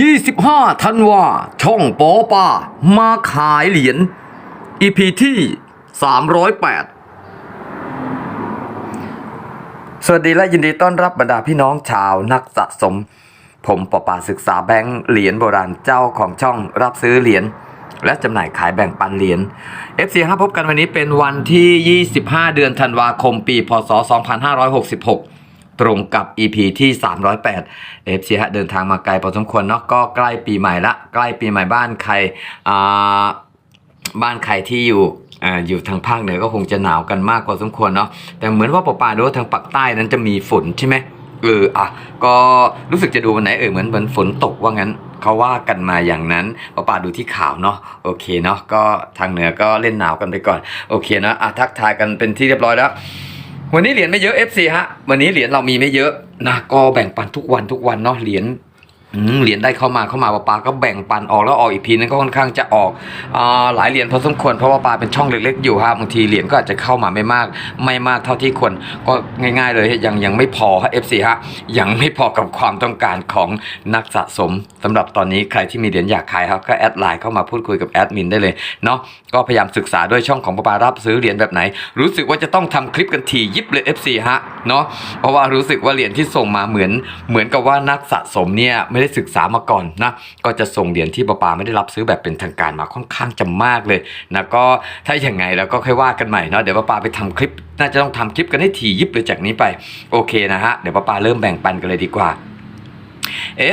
25ธันวาช่องปอปามาขายเหรียญ EP ที่ 308 สวัสดีและยินดีต้อนรับบรรดาพี่น้องชาวนักสะสม ผมปอปาศึกษาแบงค์เหรียญโบราณเจ้าของช่องรับซื้อเหรียญ และจำหน่ายขายแบ่งปันเหรียญ FC ครับพบกันวันนี้เป็นวันที่ 25 เดือนธันวาคม ปี พศ 2566 ตรงกับ EP ที่ 308 FC ฮะเดินทางมาไกลพอสมควรเนาะก็ใกล้ปีใหม่ละ ใกล้ปีใหม่บ้านใครอ่าบ้านใครที่อยู่อ่าอยู่ทางภาคเหนือก็คงจะหนาวกันมากพอสมควรเนาะแต่เหมือนว่าปอปาดูว่าทางปากใต้นั้นจะมีฝนใช่ไหมเอออะก็รู้สึกจะดูวันไหนเออเหมือนเหมือนฝนตกว่างั้นเขาว่ากันมาอย่างนั้นปอปาดูที่ข่าวเนาะโอเคเนาะก็ทางเหนือก็เล่นหนาวกันไปก่อน โอเคนะอะทักทายกันเป็นที่เรียบร้อยแล้ว วันนี้เหรียญไม่เยอะ FC ฮะ วันนี้เหรียญเรามีไม่เยอะนะ ก็แบ่งปันทุกวันทุกวันเนาะ เหรียญ เหรียญได้เข้ามาเข้ามาปาปาก็แบ่งปันออกแล้วออกอีกทีนึงก็ค่อนข้างจะออกอหลายเหรียญพอสมควรเพราะว่าปาเป็นช่องเล็กๆอยู่ฮะบางทีเหรียญก็อาจจะเข้ามาไม่มาก ไม่มากเท่าที่ควรก็ง่าย ๆ เลยยังยังไม่พอฮะ FC ฮะยังไม่พอกับความต้องการของนักสะสมสำหรับตอนนี้ใครที่มีเหรียญอยากขายครับก็แอดไลน์เข้ามาพูดคุยกับแอดมินได้เลยเนาะก็พยายามศึกษาด้วยช่องของปาปารับซื้อเหรียญแบบไหน รู้สึกว่าจะต้องทำคลิปกันทียิบเลย FC ฮะเนาะเพราะว่ารู้สึกว่าเหรียญที่ส่งมาเหมือนเหมือนกับว่านักสะสมเนี่ยไม่ได้ศึกษามาก่อนนะก็จะส่งเหรียญที่ปาปาไม่ได้รับซื้อแบบเป็นทางการมาค่อนข้างจะมากเลยนะก็ถ้าอย่างไงแล้วก็ค่อยว่ากันใหม่เนาะเดี๋ยวปาปาไปทำคลิป น่าจะต้องทำคลิปกันให้ทียิบเลยจากนี้ไปโอเคนะฮะเดี๋ยวปาปาเริ่มแบ่งปันกันเลยดีกว่า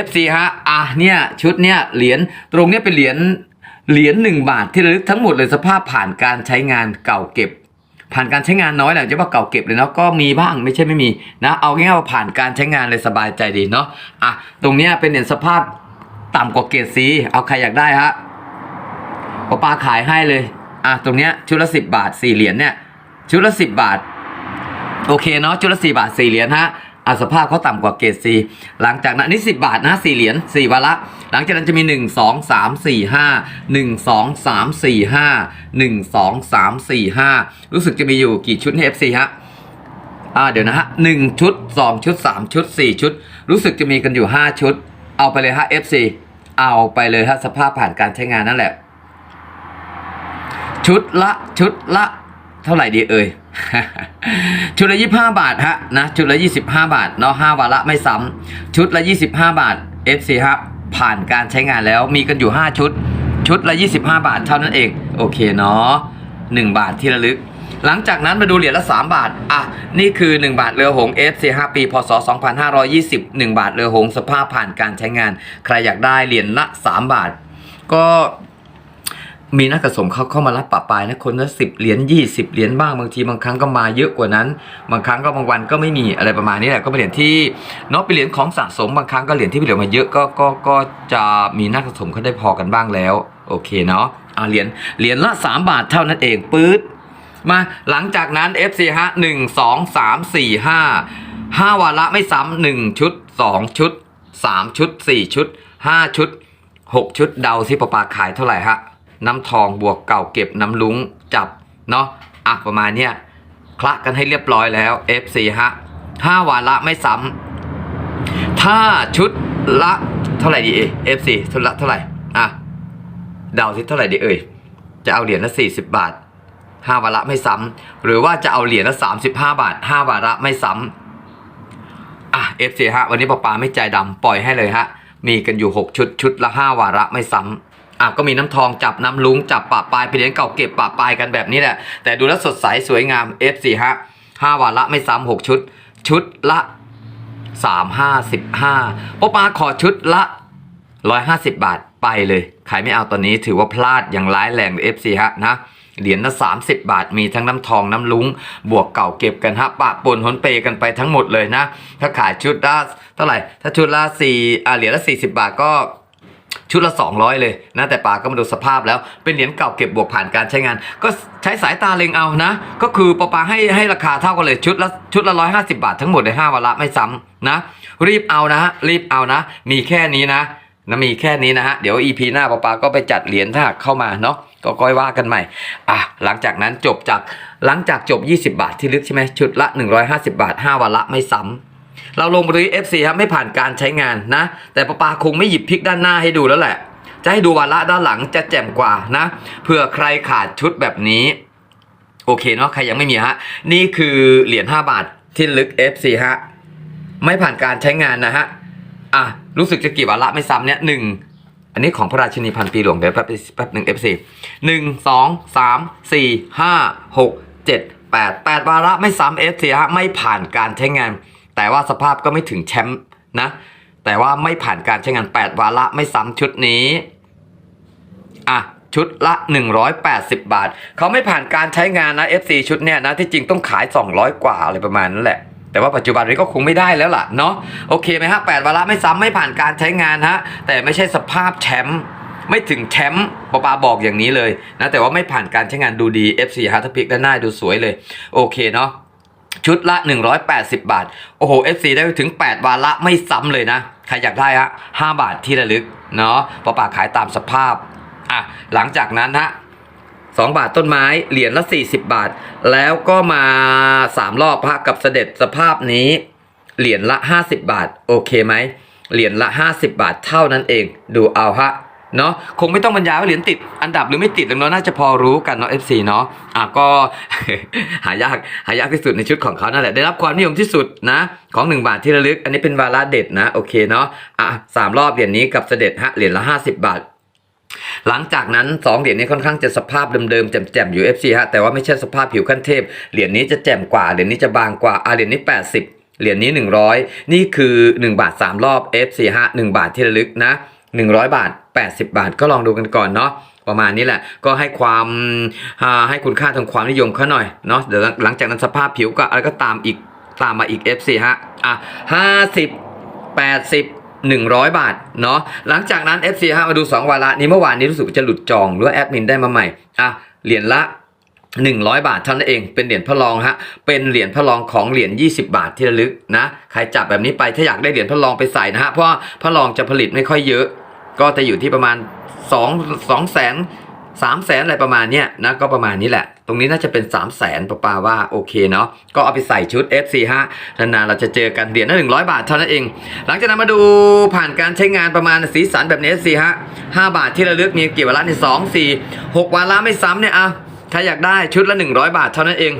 FC ฮะอะเนี่ยชุดเนี่ยเหรียญตรงเนี้ยเป็นเหรียญเหรียญหนึ่งบาทที่ระลึกทั้งหมดเลยสภาพผ่านการใช้งานเก่าเก็บ ผ่านการใช้งานน้อยแหละจะว่าเก่าเก็บเลยเนาะก็มีบ้างไม่ใช่ไม่มีนะเอาง่ายๆว่าผ่านการใช้งานเลยสบายใจดีเนาะอะตรงเนี้ยเป็นเหรียญสภาพต่ำกว่าเกรดซีเอาใครอยากได้ฮะปอปาขายให้เลยอะตรงเนี้ยชุดละสิบบาทสี่เหรียญเนี่ยชุดละสิบบาทโอเคเนาะชุดละสี่บาทสี่เหรียญฮะ อะสภาพเขาต่ำกว่าเกรดซีหลังจากนั้นนี่สิบาทนะสี่เหรียญสี่วาระ หลังจากนั้นจะมีหนึ่งสองสามสี่ห้าหนึ่งสองสามสี่ห้าหนึ่งสองสามสี่ห้ารู้สึกจะมีอยู่กี่ชุดให้ FC ฮะอ่าเดี๋ยวนะฮะหนึ่งชุดสองชุดสามชุดสี่ชุด รู้สึกจะมีกันอยู่ห้าชุด เอาไปเลยฮะ FC เอาไปเลยฮะสภาพผ่านการใช้งานนั่นแหละ ชุดละชุดละ เท่าไหร่ดีเอ่ย ชุดละยี่ห้าบาทฮะนะชุดละยี่สิบห้าบาทเนาะห้าวาระไม่ซ้ำชุดละยี่สิบห้าบาท FC ฮะผ่านการใช้งานแล้วมีกันอยู่ห้าชุด ชุดละยี่สิบห้าบาทเท่านั้นเอง โอเคเนาะหนึ่งบาทที่ระลึก หลังจากนั้นมาดูเหรียญละ3บาท อะ นี่คือ1บาทเรือหง FC 5ปีพศ2520 1บาทเรือหงสภาพผ่านการใช้งาน ใครอยากได้เหรียญละ3บาท ก็ มีนักสะสมเขาเข้ามารับปะปลายนะคนละสิบเหรียญยี่สิบเหรียญบ้างบางทีบางครั้งก็มาเยอะกว่านั้น บางครั้งก็บางวันก็ไม่มีอะไรประมาณนี้แหละก็เป็นเหรียญที่เนาะเป็นเหรียญของสะสมบางครั้งก็เหรียญที่เหลือมาเยอะก็ก็ก็จะมีนักสะสมเขาได้พอกันบ้างแล้วโอเคเนาะอะเหรียญเหรียญละ3บาทเท่านั้นเองปื๊ดมาหลังจากนั้น FC ฮะหนึ่งสองสามสี่ห้าห้าวาระไม่ซ้ำหนึ่งชุดสองชุดสามชุดสี่ชุดห้าชุดหกชุดเดาที่ปปาขายเท่าไหร่ฮะ น้ำทองบวกเก่าเก็บน้ำลุงจับเนาะอะประมาณเนี้ยคละกันให้เรียบร้อยแล้ว FC ฮะห้าวาระไม่ซ้ำถ้าชุดละเท่าไหร่ดีเอ FC ชุดละเท่าไหร่อะเดาที่เท่าไหร่ดีเอ่ยจะเอาเหรียญละสี่สิบบาทห้าวาระไม่ซ้ำหรือว่าจะเอาเหรียญละสามสิบห้าบาทห้าวาระไม่ซ้ำอะเอฟซีฮะวันนี้ปาปาไม่ใจดำปล่อยให้เลยฮะมีกันอยู่หกชุดชุดละห้าวาระไม่ซ้ำ อะก็มีน้ำทองจับน้ำลุงจับปะปลายไปเหรียญเก่าเก็บปะปลายกันแบบนี้แหละ แต่ดูแล้วสดใสสวยงามเอฟซีฮะห้าวาระไม่ซ้ำหกชุด ชุดละสามห้าสิบห้าปาปาขอชุดละร้อยห้าสิบบาทไปเลยใครไม่เอาตอนนี้ถือว่าพลาดอย่างร้ายแรงเอฟซีฮะนะเหรียญละสามสิบบาท มีทั้งน้ำทองน้ำลุงบวกเก่าเก็บกันฮะปะปนหนเปกันไปทั้งหมดเลยนะ ถ้าขายชุดละเท่าไหร่ ถ้าชุดละสี่อ่าเหรียญละสี่สิบาทก็ ชุดละ 200 เลยนะแต่ป๋าก็มาดูสภาพแล้วเป็นเหรียญเก่าเก็บบวกผ่านการใช้งาน ก็ใช้สายตาเล็งเอานะ ก็คือปาปาให้ให้ราคาเท่ากันเลยชุดละชุดละ 150 บาททั้งหมดใน5วันละไม่ซ้ำนะ รีบเอานะรีบเอานะ มีแค่นี้นะนะมีแค่นี้นะฮะ เดี๋ยว EP หน้าปาปาก็ไปจัดเหรียญถ้าเข้ามาเนาะก็ก้อยว่ากันใหม่อะหลังจากนั้นจบจากหลังจากจบ 20 บาทที่ลึกใช่ไหมชุดละ 150 บาท 5 วันละไม่ซ้ำ เราลงบริ FC ครับไม่ผ่านการใช้งานนะ แต่ปาปาคงไม่หยิบพลิกด้านหน้าให้ดูแล้วแหละ จะให้ดูวาระด้านหลังจะแจ่มกว่านะเผื่อใครขาดชุดแบบนี้ โอเคเนาะใครยังไม่มีฮะ นี่คือเหรียญ5บาทที่ลึก FC ฮะไม่ผ่านการใช้งานนะฮะอะรู้สึกจะกี่วาระไม่ซ้ำเนี่ยหนึ่งอันนี้ของพระราชินีพันปีหลวงเดี๋ยวแป๊บแป๊บหนึ่ง F4 หนึ่งสองสามสี่ห้าหกเจ็ดแปดแปดวาระไม่ซ้ำ F4 ฮะไม่ผ่านการใช้งาน แต่ว่าสภาพก็ไม่ถึงแชมป์นะ แต่ว่าไม่ผ่านการใช้งาน 8 วาระไม่ซ้ำชุดนี้ อะ ชุดละ 180 บาท เขาไม่ผ่านการใช้งานนะ FC ชุดเนี้ยนะ ที่จริงต้องขาย 200 กว่าอะไรประมาณนั้นแหละแต่ว่าปัจจุบันนี้ก็คงไม่ได้แล้วล่ะเนาะโอเคไหมฮะ8วาระไม่ซ้ำไม่ผ่านการใช้งานฮะแต่ไม่ใช่สภาพแชมป์ไม่ถึงแชมป์ปปาบอกอย่างนี้เลยนะแต่ว่าไม่ผ่านการใช้งานดูดี FC ฮะถ้าพลิกด้านหน้าดูสวยเลย โอเคเนาะ ชุดละ 180 บาท โอ้โห FC ได้ถึง 8 วาระไม่ซ้ำเลยนะ ใครอยากได้ฮะ5บาทที่ระลึก เนาะปอปาขายตามสภาพ อะ หลังจากนั้นฮะ2 บาทต้นไม้เหรียญละ 40 บาท แล้วก็มา 3 รอบฮะกับเสด็จสภาพนี้ เหรียญละ 50 บาท โอเคไหมเหรียญละ 50 บาทเท่านั้นเอง ดูเอาฮะ เนาะคงไม่ต้องบรรยายว่าเหรียญติดอันดับหรือไม่ติดหรอกเนาะน่าจะพอรู้กันเนาะ FC เนาะอะก็หายากหายากที่สุดในชุดของเขานั่นแหละได้รับความนิยมที่สุดนะ ของ 1 บาทที่ระลึก อันนี้เป็นวาระเด็ดนะโอเคเนาะอะสามรอบเหรียญนี้กับเสด็จฮะเหรียญละ 50 บาทหลังจากนั้น 2 เหรียญนี้ค่อนข้างจะสภาพเดิมๆแจ่มๆอยู่ FC ฮะแต่ว่าไม่ใช่สภาพผิวขั้นเทพ เหรียญนี้จะแจ่มกว่าเหรียญนี้จะบางกว่าอะเหรียญนี้ 80 เหรียญนี้ 100 นี่คือ 1 บาท 3 รอบ FC ฮะ1บาทที่ระลึกนะ 100 บาท 80 บาท ก็ลองดูกันก่อนเนาะประมาณนี้แหละก็ให้ความาให้คุณค่าทางความนิยมเขาหน่อยเนาะเดี๋ยวหลังจากนั้นสภาพผิวก็อะไรก็ตามอีกตามมาอีก FC ฮะอะ50 80 100บาทเนาะหลังจากนั้น FC ฮะมาดู2วาระนี้เมื่อวานนี้รู้สึกจะหลุดจองหรือว่าแอดมินได้มาใหม่อะเหรียญละ100บาทเท่านั้นเองเป็นเหรียญพระรองฮะเป็นเหรียญพระรองของเหรียญ20บาทที่ระลึกนะใครจับแบบนี้ไปถ้าอยากได้เหรียญพระรองไปใส่นะฮะเพราะพระรองจะผลิตไม่ค่อยเยอะ ก็จะอยู่ที่ประมาณ2 2แสนสามแสนอะไรประมาณเนี้ยนะก็ประมาณนี้แหละ ตรงนี้น่าจะเป็น 3 0 0แสนปะปาว่าโอเคเนาะก็เอาไปใส่ชุด FC ฮะนานๆเราจะเจอกันเหรียญละหนึ่งร้อยบาทเท่านั้นเอง หลังจากนั้นมาดูผ่านการใช้งานประมาณสีสันแบบนี้ FC ฮะห้าบาทที่ระลึกมีกี่วาระนี่สองสี่หกวาระไม่ซ้ำเนี่ยอะใครอยากได้ชุดละ 100 บาทเท่านั้นเอง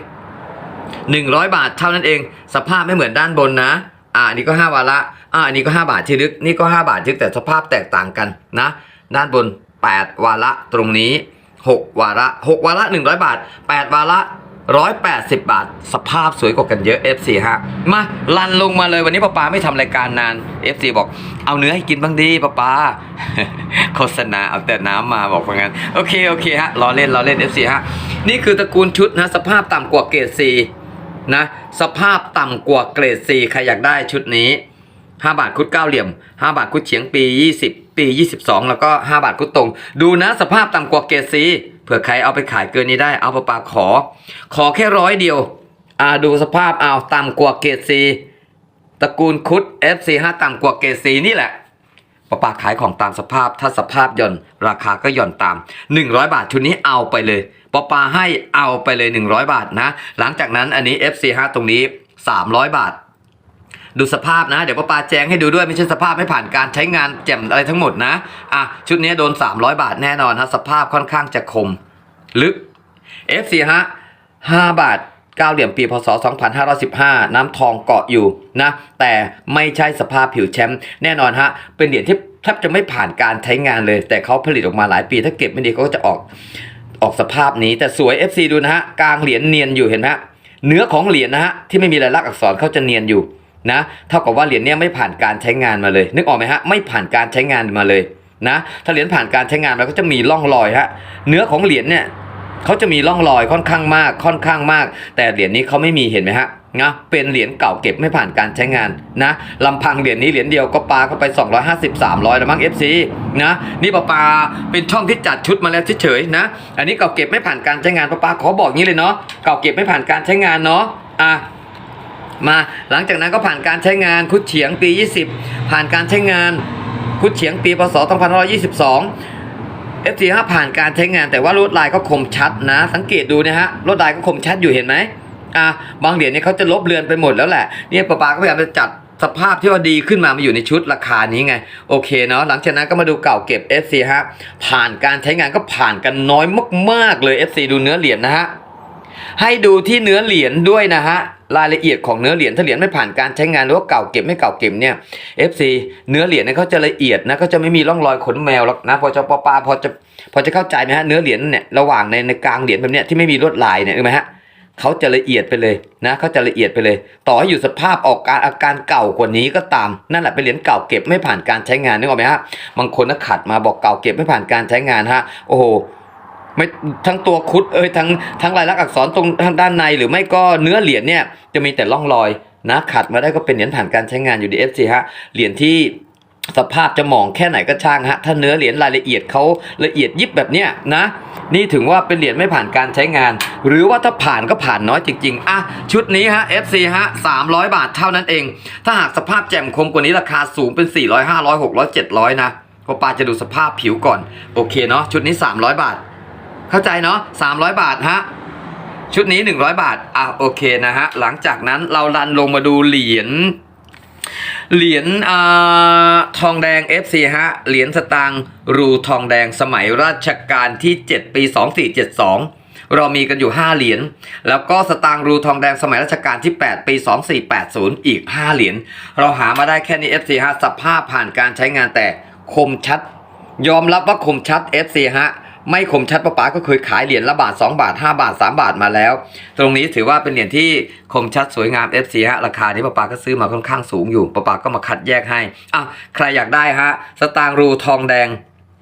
100 บาทเท่านั้นเอง สภาพไม่เหมือนด้านบนนะอ่าอันนี้ก็ 5 วาระ อ่าอันนี้ก็ 5 บาทที่ลึก นี่ก็ 5 บาทที่ลึกแต่สภาพแตกต่างกันนะ ด้านบน 8 วาระตรงนี้ 6 วาระ 6 วาระ 100 บาท 8 วาระ 180 บาท สภาพสวยกว่ากันเยอะ FC ฮะ มาลันลงมาเลยวันนี้ป้าปาไม่ทำรายการนาน FC บอกเอาเนื้อให้กินบ้างดีป้าปาโฆษณาเอาแต่น้ำมาบอกว่างั้น โอเค โอเคฮะรอเล่นรอเล่น FC ฮะ นี่คือตระกูลชุดนะ สภาพต่ำกว่าเกรด C นะ สภาพต่ำกว่าเกรด C ใครอยากได้ชุดนี้ 5 บาทคุดเก้าเหลี่ยม 5 บาทคุดเฉียงปี 20 ปี 22 แล้วก็ 5 บาทคุดตรง ดูนะสภาพต่ำกว่าเกรดซีเผื่อใครเอาไปขายเกินนี้ได้เอาปลาปลาขอ ขอแค่ร้อยเดียวอ่าดูสภาพเอาต่ำกว่าเกรดซีตระกูลคุด FC5 ต่ำกว่าเกรดซีนี่แหละปลาปลาขายของตามสภาพถ้าสภาพย่อนราคาก็ย่อนตาม 100 บาทชุดนี้เอาไปเลยปลาปลาให้เอาไปเลย 100 บาทนะ หลังจากนั้นอันนี้ FC5 ตรงนี้ 300 บาท ดูสภาพนะ เดี๋ยวป้าปาแจ้งให้ดูด้วยไม่ใช่สภาพไม่ผ่านการใช้งานแจ่มอะไรทั้งหมดนะอะชุดนี้โดน 300 บาทแน่นอนฮะสภาพค่อนข้างจะคม ลึก F4 ฮะ5บาท9เหลี่ยมปีพศ 2515 น้ำทองเกาะอยู่นะ แต่ไม่ใช่สภาพผิวแชมป์แน่นอนฮะ เป็นเหรียญที่แทบจะไม่ผ่านการใช้งานเลย แต่เขาผลิตออกมาหลายปี ถ้าเก็บไม่ดีเขาก็จะออกออกสภาพนี้ แต่สวย FC ดูนะฮะ กลางเหรียญเนียนอยู่เห็นไหมฮะ เนื้อของเหรียญนะฮะ ที่ไม่มีลายลักษณ์อักษรเขาจะเนียนอยู่ นะเท่ากับว่าเหรียญเนี้ยไม่ผ่านการใช้งานมาเลย นึกออกไหมฮะไม่ผ่านการใช้งานมาเลยนะถ้าเหรียญผ่านการใช้งานมันก็จะมีร่องรอยฮะเนื้อของเหรียญเนี่ยเขาจะมีร่องรอยค่อนข้างมากค่อนข้างมาก แต่เหรียญนี้เขาไม่มีเห็นไหมฮะนะเป็นเหรียญเก่าเก็บไม่ผ่านการใช้งานนะลำพังเหรียญนี้เหรียญเดียวก็ปาเข้าไป 250 300แล้วมั้ง FC นะนี่ปาปาเป็นช่องที่จัดชุดมาแล้วเฉยๆนะอันนี้เก่าเก็บไม่ผ่านการใช้งานปาปาขอบอกงี้เลยเนาะเก่าเก็บไม่ผ่านการใช้งานเนาะอะ มาหลังจากนั้นก็ผ่านการใช้งานคุดเฉียงปี 20 ผ่านการใช้งานคุดเฉียงปีพศ2522 F45 ผ่านการใช้งานแต่ว่าลวดลายก็คมชัดนะ สังเกตดูนะฮะลวดลายก็คมชัดอยู่เห็นไหมอะบางเหรียญเนี่ยเขาจะลบเลือนไปหมดแล้วแหละเนี่ยป้าปาก็พยายามจะจัดสภาพที่ว่าดีขึ้นมามาอยู่ในชุดราคานี้ไง โอเคเนาะหลังจากนั้นก็มาดูเก่าเก็บ FC ฮะผ่านการใช้งานก็ผ่านกันน้อยมากๆเลย FC ดูเนื้อเหรียญนะฮะให้ดูที่เนื้อเหรียญด้วยนะฮะ รายละเอียดของเนื้อเหรียญถ้าเหรียญไม่ผ่านการใช้งานหรือว่าเก่าเก็บไม่เก่าเก็บเนี่ย FC เนื้อเหรียญเนี่ยเขาจะละเอียดนะเขาจะไม่มีร่องรอยขนแมวหรอกนะพอจะปอปาพอจะพอจะเข้าใจไหมฮะเนื้อเหรียญเนี่ยระหว่างในในกลางเหรียญแบบเนี้ยที่ไม่มีลวดลายเนี่ยเห็นไหมฮะเขาจะละเอียดไปเลยนะเขาจะละเอียดไปเลย ต่อให้อยู่สภาพออกการอาการเก่ากว่านี้ก็ตาม นั่นแหละเป็นเหรียญเก่าเก็บไม่ผ่านการใช้งานนึกออกไหมฮะบางคนนะขัดมาบอกเก่าเก็บไม่ผ่านการใช้งานฮะโอ้โห ไม่ทั้งตัวคุดเอ้ยทั้งทั้งลายลักษณ์อักษรตรงทางด้านในหรือไม่ก็เนื้อเหรียญเนี่ยจะมีแต่ร่องรอยนะขัดมาได้ก็เป็นเหรียญผ่านการใช้งานอยู่ดีเอฟซีฮะเหรียญที่สภาพจะมองแค่ไหนก็ช่างฮะถ้าเนื้อเหรียญรายละเอียดเขาละเอียดยิบแบบเนี้ยนะ นี่ถึงว่าเป็นเหรียญไม่ผ่านการใช้งาน หรือว่าถ้าผ่านก็ผ่านน้อยจริงๆอะชุดนี้ฮะ FC ฮะ300 บาทเท่านั้นเอง ถ้าหากสภาพแจ่มคมกว่านี้ราคาสูงเป็น 400 500 600 700 นะเพราะปาจะดูสภาพผิวก่อน โอเคเนาะชุดนี้ 300 บาท เข้าใจเนาะ300 บาทฮะชุดนี้ 100 บาท อะโอเคนะฮะ หลังจากนั้นเราดันลงมาดูเหรียญ เหรียญอทองแดง FC ฮะ เหรียญสตางค์รูทองแดงสมัยราชการที่ 7 ปี 2472 เรามีกันอยู่ 5 เหรียญ แล้วก็สตางค์รูทองแดงสมัยรัชกาลที่ 8 ปี 2480 อีก 5 เหรียญ เราหามาได้แค่นี้ FC ฮะ สภาพผ่านการใช้งานแต่คมชัด ยอมรับว่าคมชัด FC ฮะ ไม่คมชัดป้าป๋าก็เคยขายเหรียญละบาท 2 บาท 5 บาท 3 บาทมาแล้ว ตรงนี้ถือว่าเป็นเหรียญที่คมชัดสวยงาม FC ฮะราคาที่ป้าป๋าก็ซื้อมาค่อนข้างสูงอยู่ป้าป๋าก็มาคัดแยกให้อะใครอยากได้ฮะสตางรูทองแดง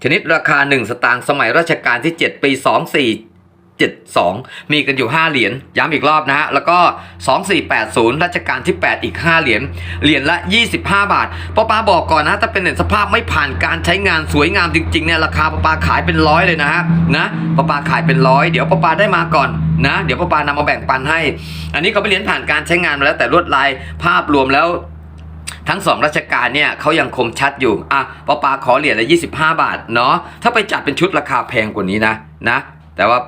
ชนิดราคา 1 สตางค์สมัยรัชกาลที่ 7 ปี 24 72 มีกันอยู่ 5 เหรียญย้ำอีกรอบนะฮะ แล้วก็ 2480 รัชกาลที่ 8 อีก 5 เหรียญเหรียญละ 25 บาทป้าป้าบอกก่อนนะถ้าเป็นเหรียญสภาพไม่ผ่านการใช้งานสวยงามจริงๆเนี่ยราคาป้าป้าขายเป็นร้อยเลยนะฮะนะป้าป้าขายเป็นร้อยเดี๋ยวป้าป้าได้มาก่อนนะ เดี๋ยวป้าป้านำมาแบ่งปันให้ อันนี้เขาเป็นเหรียญผ่านการใช้งานมาแล้วแต่ลวดลายภาพรวมแล้วทั้งสองราชการเนี่ยเขายังคมชัดอยู่ อะปอปาขอเหรียญละ 25 บาท เนาะ ถ้าไปจัดเป็นชุดราคาแพงกว่านี้นะ นะ แต่ว่า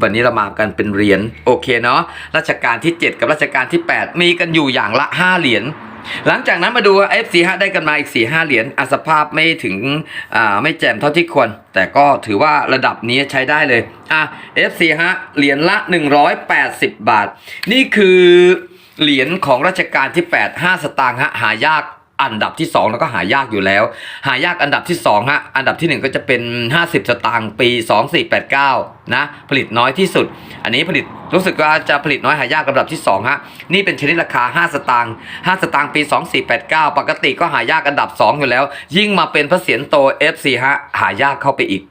วันนี้เรามากันเป็นเหรียญโอเคเนาะราชการที่ 7 กับราชการที่ 8 มีกันอยู่อย่างละ 5 เหรียญหลังจากนั้นมาดู FC ฮะได้กันมาอีก 4 5 เหรียญอสภาพไม่ถึงอ่าไม่แจ่มเท่าที่ควร แต่ก็ถือว่าระดับนี้ใช้ได้เลยอะ FC ฮะเหรียญละ 180 บาท นี่คือเหรียญของรัชกาลที่ 8 5 สตางค์ฮะหายาก อันดับที่ 2 แล้วก็หายากอยู่แล้ว หายากอันดับที่2ฮะอันดับทีหนึ่1 ก็จะเป็น 50 สตางค์ปี 2489 นะ ผลิตน้อยที่สุด อันนี้ผลิตรู้สึกว่าจะผลิตน้อยหายากอันดับที่2ฮะนี่เป็นชนิดราคา 5 สตางค์5สตางค์ปี 2489 ปกติก็หายากอันดับ 2 อยู่แล้ว ยิ่งมาเป็นพระเศียรโต FC ฮะหายากเข้าไปอีก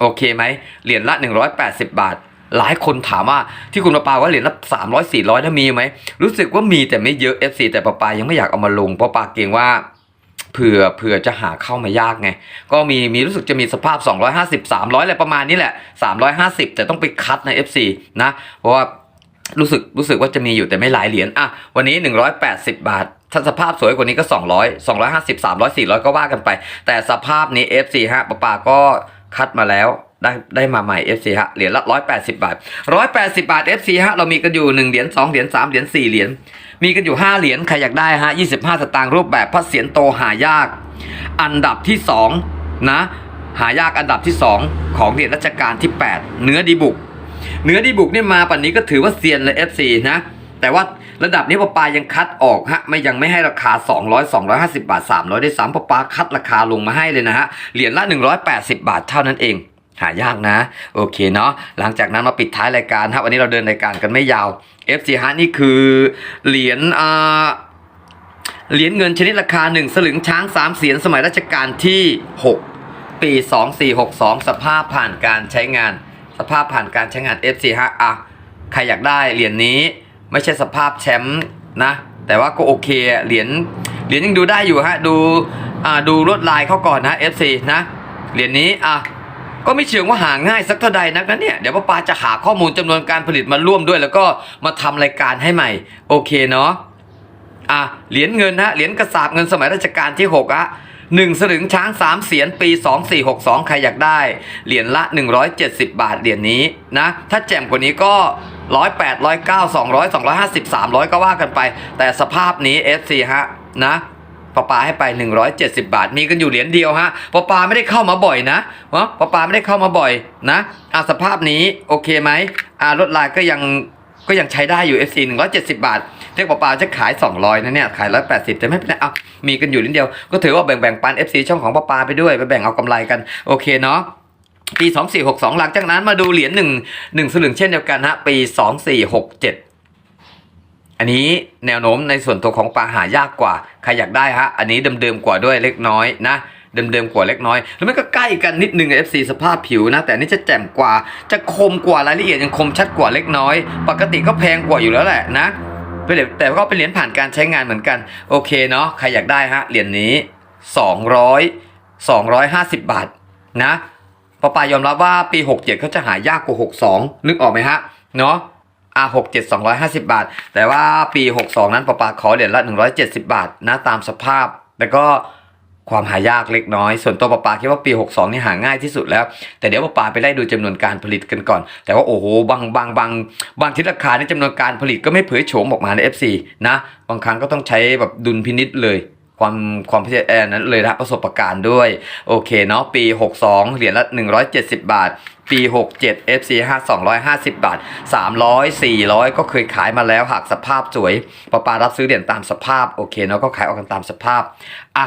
โอเคไหมเหรียญละ 180 บาท หลายคนถามว่าที่คุณปาปาว่าเหรียญละสามร้อยสี่ร้อยนะมีไหมรู้สึกว่ามีแต่ไม่เยอะ FC แต่ปาปายังไม่อยากเอามาลงเพราะปาเกรงว่าเผื่อเผื่อจะหาเข้ามายากไง ก็มีมีรู้สึกจะมีสภาพ 250 300อะไรประมาณนี้แหละ 350 แต่ต้องไปคัดใน FC นะ เพราะว่ารู้สึกรู้สึกว่าจะมีอยู่แต่ไม่หลายเหรียญอะวันนี้ 180 บาท ถ้าสภาพสวยกว่านี้ก็ 200 250 300 400 ก็ว่ากันไป แต่สภาพนี้ FC ฮะปาปาก็ คัดมาแล้วได้ได้มาใหม่ FC ฮะเหรียญละ 180 บาท 180 บาท FC ฮะเรามีกันอยู่ 1 เหรียญ2เหรียญ3เหรียญ4เหรียญมีกันอยู่ 5 เหรียญใครอยากได้ฮะ25 สตางค์รูปแบบพระเศียรโตหายาก อันดับที่ 2 นะ หายากอันดับที่ 2 ของเหรียญรัชกาลที่ 8 เนื้อดีบุก เนื้อดีบุกเนี่ยมาปัจนนี้ก็ถือว่าเซียนเลย FC นะแต่ว่า ระดับนี้ปปายังคัดออกฮะไม่ยังไม่ให้ราคา 200 250 บาท 300ได้สามปปาคัดราคาลงมาให้เลยนะฮะเหรียญละ 180 บาทเท่านั้นเองหายากนะ โอเคเนาะหลังจากนั้นมาปิดท้ายรายการครับวันนี้เราเดินรายการกันไม่ยาว FC ฮะนี่คือเหรียญอ่าเหรียญเงินชนิดราคา 1 สลึงช้าง 3 เสียนสมัยรัชกาลที่ 6 ปี 2462 สภาพผ่านการใช้งาน สภาพผ่านการใช้งาน FC ฮะอะใครอยากได้เหรียญนี้ ไม่ใช่สภาพแชมป์นะ แต่ว่าก็โอเคเหรียญเหรียญยังดูได้อยู่ฮะดูอ่าดูลวดลายเขาก่อนนะ FC นะเหรียญนี้อะก็ไม่เชิงว่าหาง่ายสักเท่าใดนักนะเนี่ยเดี๋ยวป้าปาจะหาข้อมูลจำนวนการผลิตมาร่วมด้วย แล้วก็มาทำรายการให้ใหม่ โอเคเนาะอะเหรียญเงินฮะเหรียญกระสาบเงินสมัยรัชกาลที่6อะหนึ่งสลึงช้างสามเสียนปี 2462 ใครอยากได้ เหรียญละ 170 บาทเหรียญนี้นะ ถ้าแจ่มกว่านี้ก็ 108 109 200 250 300ก็ว่ากันไป แต่สภาพนี้ FC ฮะนะปอปาให้ไป 170 บาท มีกันอยู่เหรียญเดียวฮะปอปาไม่ได้เข้ามาบ่อยนะวะปอปาไม่ได้เข้ามาบ่อยนะอะสภาพนี้โอเคไหมอ่ารถลายก็ยังก็ยังใช้ได้อยู่ FC 170 บาท เรียกปอปาจะขาย 200นะเนี่ย ขาย 180 แต่ไม่เป็นไรอะมีกันอยู่เหรียญเดียว ก็ถือว่าแบ่งแบ่งปัน FC ช่องของปอปาไปด้วย ไปแบ่งเอากำไรกัน โอเคเนาะ ปี 2462 หลังจากนั้นมาดูเหรียญหนึ่งหนึ่งสลึงเช่นเดียวกันฮะปี 2467 อันนี้แนวโน้มในส่วนตัวของปลาหายากกว่าใครอยากได้ฮะอันนี้เดิมๆกว่าด้วยเล็กน้อยนะเดิมๆกว่าเล็กน้อย แล้วมันก็ใกล้กันนิดนึงกับ FC สภาพผิวนะ แต่นนี้จะแจ่มกว่า จะคมกว่ารายละเอียดยังคมชัดกว่าเล็กน้อย ปกติก็แพงกว่าอยู่แล้วแหละนะแต่ก็เป็นเหรียญผ่านการใช้งานเหมือนกัน โอเคเนาะ ใครอยากได้ฮะ เหรียญนี้ 200 250 บาทนะ ปอปายอมรับว่าปี 67เขาจะหายากกว่า 62 นึกออกไหมฮะ เนาะอ่า67 250บาท แต่ว่าปี62นั้นปอปาขอเหรียญละ170บาทนะตามสภาพ แล้วก็ความหายากเล็กน้อย ส่วนตัวปอปาคิดว่าปี 62 นี่หาง่ายที่สุดแล้ว แต่เดี๋ยวปอปาไปไล่ดูจำนวนการผลิตกันก่อน แต่ว่าโอ้โห บางบางบางบางทิศราคาในจำนวนการผลิตก็ไม่เผยโฉมออกมาใน FC นะ บางครั้งก็ต้องใช้แบบดุลพินิษเลย ความความพิเศษแอนนั้นเลยนะประสบการณ์ด้วย โอเคเนาะปี 62 เหรียญละ 170 บาท ปี 67 FC 5 250 บาท 300 400 ก็เคยขายมาแล้วหากสภาพสวยปาปารับซื้อเหรียญตามสภาพ โอเคเนาะก็ขายออกกันตามสภาพอะ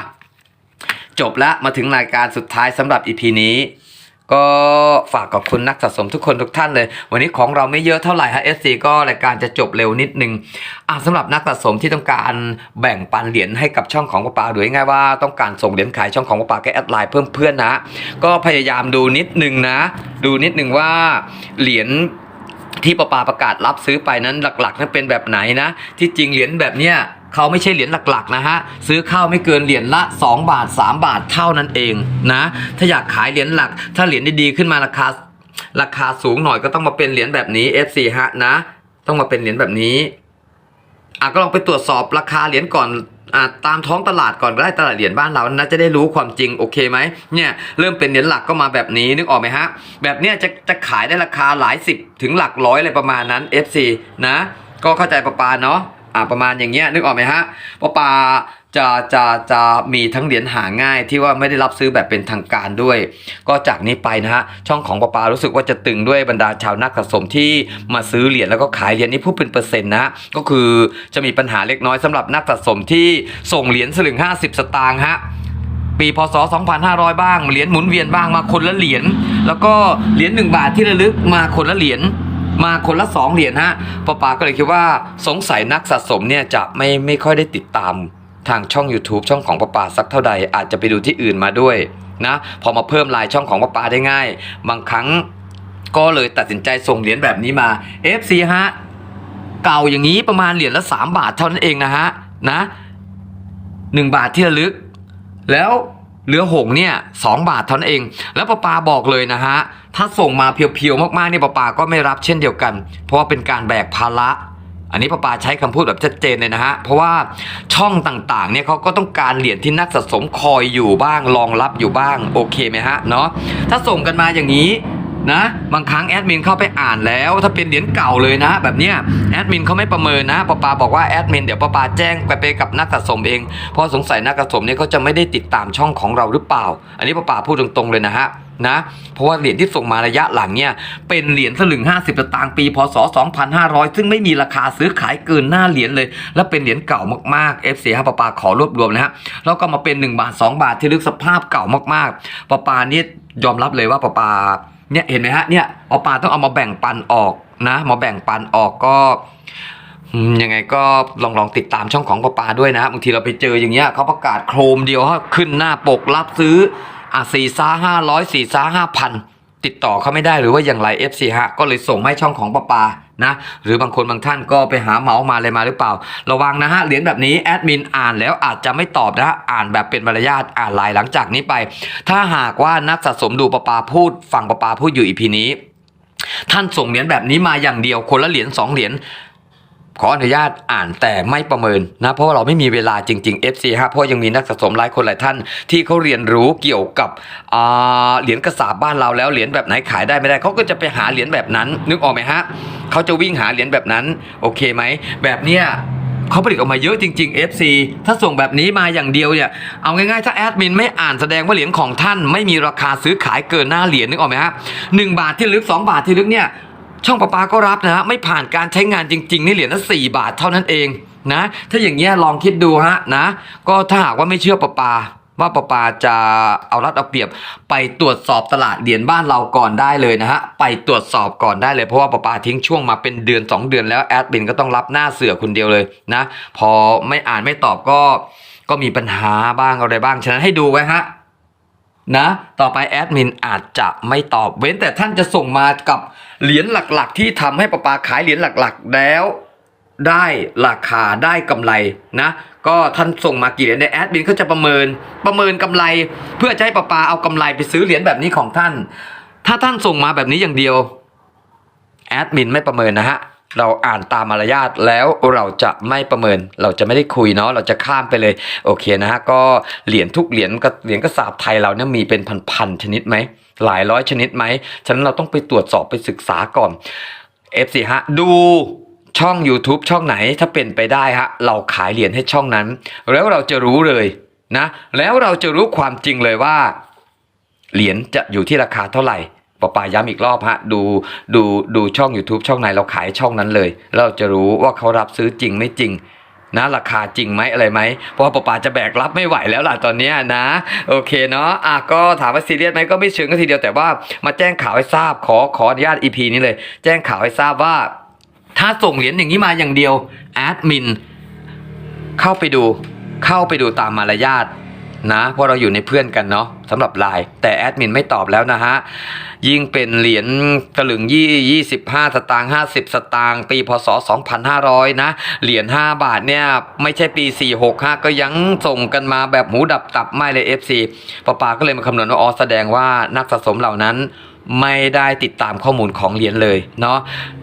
จบแล้วมาถึงรายการสุดท้ายสำหรับ EP นี้ ก็ฝากขอบคุณนักสะสมทุกคนทุกท่านเลย วันนี้ของเราไม่เยอะเท่าไหร่ฮะ SC ก็รายการจะจบเร็วนิดนึงอะสำหรับนักสะสมที่ต้องการแบ่งปันเหรียญให้กับช่องของปะปาหรือง่ายว่าต้องการส่งเหรียญขายช่องของปะปาก็แอดไลน์เพิ่มเพื่อนนะ ก็พยายามดูนิดนึงนะ ดูนิดนึงว่าเหรียญที่ปะปาประกาศรับซื้อไปนั้นหลักๆนั้นเป็นแบบไหนนะ ที่จริงเหรียญแบบเนี้ย เขาไม่ใช่เหรียญหลักๆนะฮะซื้อเข้าไม่เกินเหรียญละ 2 บาท 3 บาทเท่านั้นเองนะถ้าอยากขายเหรียญหลัก ถ้าเหรียญดีๆขึ้นมาราคาราคาสูงหน่อยก็ต้องมาเป็นเหรียญแบบนี้ F4 ฮะนะ ต้องมาเป็นเหรียญแบบนี้อะก็ลองไปตรวจสอบราคาเหรียญก่อนอตามท้องตลาดก่อนก็ได้ตลาดเหรียญบ้านเรานะจะได้รู้ความจริงโอเคไหมเนี่ยเริ่มเป็นเหรียญหลักก็มาแบบนี้นึกออกไหมฮะ แบบเนี้ยจะจะขายได้ราคาหลายสิบถึงหลักร้อยอะไรประมาณนั้น FC นะ ก็เข้าใจประปาเนาะ อ่าประมาณอย่างเงี้ยนึกออกไหมฮะประปาจะจะจะมีทั้งเหรียญหาง่ายที่ว่าไม่ได้รับซื้อแบบเป็นทางการด้วย ก็จากนี้ไปนะฮะช่องของประปารู้สึกว่าจะตึงด้วยบรรดาชาวนักสะสมที่มาซื้อเหรียญแล้วก็ขายเหรียญนี้พูดเป็นเปอร์เซ็นต์นะฮะก็คือจะมีปัญหาเล็กน้อยสำหรับนักสะสมที่ส่งเหรียญสลึง 50 สตางค์ฮะปีพศ 2500 บ้างเหรียญหมุนเวียนบ้างมาคนละเหรียญแล้วก็เหรียญ1บาทที่ระลึกมาคนละเหรียญ มาคนละ2เหรียญฮะป้าปาก็เลยคิดว่าสงสัยนักสะสมเนี่ยจะไม่ไม่ค่อยได้ติดตามทางช่อง YouTube ช่องของป้าปาสักเท่าใด อาจจะไปดูที่อื่นมาด้วยนะพอมาเพิ่มลายช่องของป้าปาได้ง่าย บางครั้งก็เลยตัดสินใจส่งเหรียญแบบนี้มา FC ฮะเก่าอย่างนี้ประมาณเหรียญละ 3 บาทเท่านั้นเองนะฮะนะ1บาทที่ระลึก แล้ว เหลือหงเนี่ยสองบาทเท่านั้นเอง แล้วปาปาบอกเลยนะฮะ ถ้าส่งมาเพียวๆมากๆเนี่ยปาปาก็ไม่รับเช่นเดียวกัน เพราะว่าเป็นการแบกภาระอันนี้ป้าปาใช้คำพูดแบบชัดเจนเลยนะฮะ เพราะว่าช่องต่างๆ เนี่ยเขาก็ต้องการเหรียญที่นักสะสมคอยอยู่บ้างรองรับอยู่บ้าง โอเคไหมฮะ เนาะถ้าส่งกันมาอย่างนี้ นะบางครั้งแอดมินเข้าไปอ่านแล้ว ถ้าเป็นเหรียญเก่าเลยนะ แบบเนี้ยแอดมินเขาไม่ประเมินนะปาปาบอกว่าแอดมินเดี๋ยวปาปาแจ้งไปไปกับนักสะสมเองเพราะสงสัยนักสะสมเนี่ยเขาจะไม่ได้ติดตามช่องของเราหรือเปล่า อันนี้ปาปาพูดตรงๆเลยนะฮะนะเพราะว่าเหรียญที่ส่งมาระยะหลังเนี่ยเป็นเหรียญสลึง 50สตางค์ปี พศ 2500 ซึ่งไม่มีราคาซื้อขายเกินหน้าเหรียญเลย และเป็นเหรียญเก่ามากๆ FC ฮะปาปาขอรวบรวมนะฮะแล้วก็มาเป็น 1 บาท 2 บาทที่ลึกสภาพเก่ามากๆปาปานี่ยอมรับเลยว่าปาปา เนี่ยเห็นไหมฮะเนี่ยเอปลาต้องเอามาแบ่งปันออกนะมาแบ่งปันออกก็ยังไงก็ลองลองติดตามช่องของปลาปาด้วยนะบางทีเราไปเจออย่างเงี้ยเขาประกาศโครมเดียวขึ้นหน้าปกรับซื้ออะสี่ซ่าห้าร้อยสี่ซ่าห้าพันติดต่อเขาไม่ได้หรือว่าอย่างไร FC ฮะก็เลยส่งให้ช่องของปลาปา นะหรือบางคนบางท่านก็ไปหาเหมามาอะไรมาหรือเปล่า ระวังนะฮะเหรียญแบบนี้แอดมินอ่านแล้วอาจจะไม่ตอบนะฮะอ่านแบบเป็นมารยาทอ่านลายหลังจากนี้ไป ถ้าหากว่านักสะสมดูปะปาพูดฝั่งปะปาพูดอยู่อีพีนี้ ท่านส่งเหรียญแบบนี้มาอย่างเดียวคนละเหรียญสองเหรียญ ขออนุญาตอ่านแต่ไม่ประเมินนะเพราะว่าเราไม่มีเวลาจริง ๆ FC ฮะเพราะยังมีนักสะสมหลายคนหลายท่าน ที่เขาเรียนรู้เกี่ยวกับเหรียญกระสาบบ้านเราแล้วเหรียญแบบไหนขายได้ไม่ได้เขาก็จะไปหาเหรียญแบบนั้น นึกออกไหมฮะเขาจะวิ่งหาเหรียญแบบนั้นโอเคไหมแบบเนี้ยเขาผลิตออกมาเยอะจริง ๆ FC ถ้าส่งแบบนี้มาอย่างเดียวเนี่ย เอาง่ายๆ ถ้าแอดมินไม่อ่านแสดงว่าเหรียญของท่าน ไม่มีราคาซื้อขายเกินหน้าเหรียญนึกออกไหมฮะหนึ่งบาทที่ลึกสองบาทที่ลึกเนี่ย ช่องประปาก็รับนะฮะไม่ผ่านการใช้งานจริงๆนี่เหรียญละสี่บาทเท่านั้นเองนะ ถ้าอย่างเงี้ยลองคิดดูฮะนะ ก็ถ้าหากว่าไม่เชื่อประปาว่าประปาจะเอารัดเอาเปรียบไปตรวจสอบตลาดเหรียญบ้านเราก่อนได้เลยนะฮะไปตรวจสอบก่อนได้เลยเพราะว่าประปาทิ้งช่วงมาเป็นเดือน 2 เดือนแล้วแอดมินก็ต้องรับหน้าเสือคนเดียวเลยนะ พอไม่อ่านไม่ตอบก็ก็มีปัญหาบ้างอะไรบ้าง ฉะนั้นให้ดูไว้ฮะนะ ต่อไปแอดมินอาจจะไม่ตอบเว้นแต่ท่านจะส่งมากับ เหรียญหลักๆ ที่ทำให้ประปาขายเหรียญหลักๆ แล้ว ได้ราคาได้กำไรนะก็ท่านส่งมากี่เหรียญในแอดมินเขาจะประเมินประเมินกำไร เพื่อจะให้ประปาเอากำไรไปซื้อเหรียญแบบนี้ของท่าน ถ้าท่านส่งมาแบบนี้อย่างเดียวแอดมินไม่ประเมินนะฮะเราอ่านตามมารยาทแล้วเราจะไม่ประเมิน เราจะไม่ได้คุยเนาะเราจะข้ามไปเลย โอเคนะฮะก็เหรียญทุกเหรียญก็เหรียญกระสาบไทยเราเนี่ยมีเป็นพันๆชนิดไหม หลายร้อยชนิดไหม ฉะนั้นเราต้องไปตรวจสอบไปศึกษาก่อน F4 ฮะดูช่อง YouTube ช่องไหนถ้าเป็นไปได้ฮะเราขายเหรียญให้ช่องนั้น แล้วเราจะรู้เลยนะแล้วเราจะรู้ความจริงเลยว่า เหรียญจะอยู่ที่ราคาเท่าไหร่ปอปาย้ำอีกรอบฮะดูดูดูช่อง YouTube ช่องไหนเราขายช่องนั้นเลย เราจะรู้ว่าเขารับซื้อจริงไม่จริง นะราคาจริงไหมอะไรไหมเพราะป่าป่าจะแบกรับไม่ไหวแล้วล่ะตอนนี้นะ โอเคเนาะอะก็ถามว่าซีเรียสไหมก็ไม่เชิงก็ทีเดียวแต่ว่ามาแจ้งข่าวให้ทราบขอขออนุญาต EP นี้เลย แจ้งข่าวให้ทราบว่า ถ้าส่งเหรียญอย่างนี้มาอย่างเดียวแอดมินเข้าไปดูเข้าไปดูตามมารยาท นะเพราะเราอยู่ในเพื่อนกันเนาะสำหรับไลน์แต่แอดมินไม่ตอบแล้วนะฮะ ยิ่งเป็นเหรียญตะลึงยี่ยี่สิบห้าสตางค์ห้าสิบสตางค์ปีพศสองพันห้าร้อยนะ เหรียญห้าบาทเนี่ย ไม่ใช่ปีสี่หกฮะก็ยังส่งกันมาแบบหูดับตับไม่เลย FC ปาปาก็เลยมาคำนวณว่าอ๋อแสดงว่านักสะสมเหล่านั้นไม่ได้ติดตามข้อมูลของเหรียญเลยเนาะ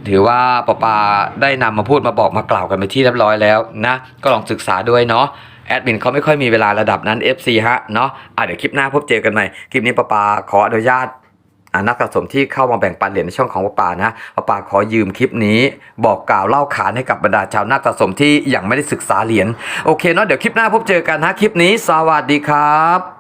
ถือว่าปปาได้นำมาพูดมาบอกมากล่าวกันไปที่เรียบร้อยแล้วนะ ก็ลองศึกษาด้วยเนาะ แอดมินเขาไม่ค่อยมีเวลาระดับนั้น FC ฮะเนาะอะเดี๋ยวคลิปหน้าพบเจอกันใหม่คลิปนี้ปาปาขออนุญาตนักสะสมที่เข้ามาแบ่งปันเหรียญในช่องของป้าป่านะป้าป่าขอยืมคลิปนี้ บอกกล่าวเล่าขานให้กับบรรดาชาวนักสะสมที่ยังไม่ได้ศึกษาเหรียญโอเคเนาะเดี๋ยวคลิปหน้าพบเจอกันนะคลิปนี้ สวัสดีครับ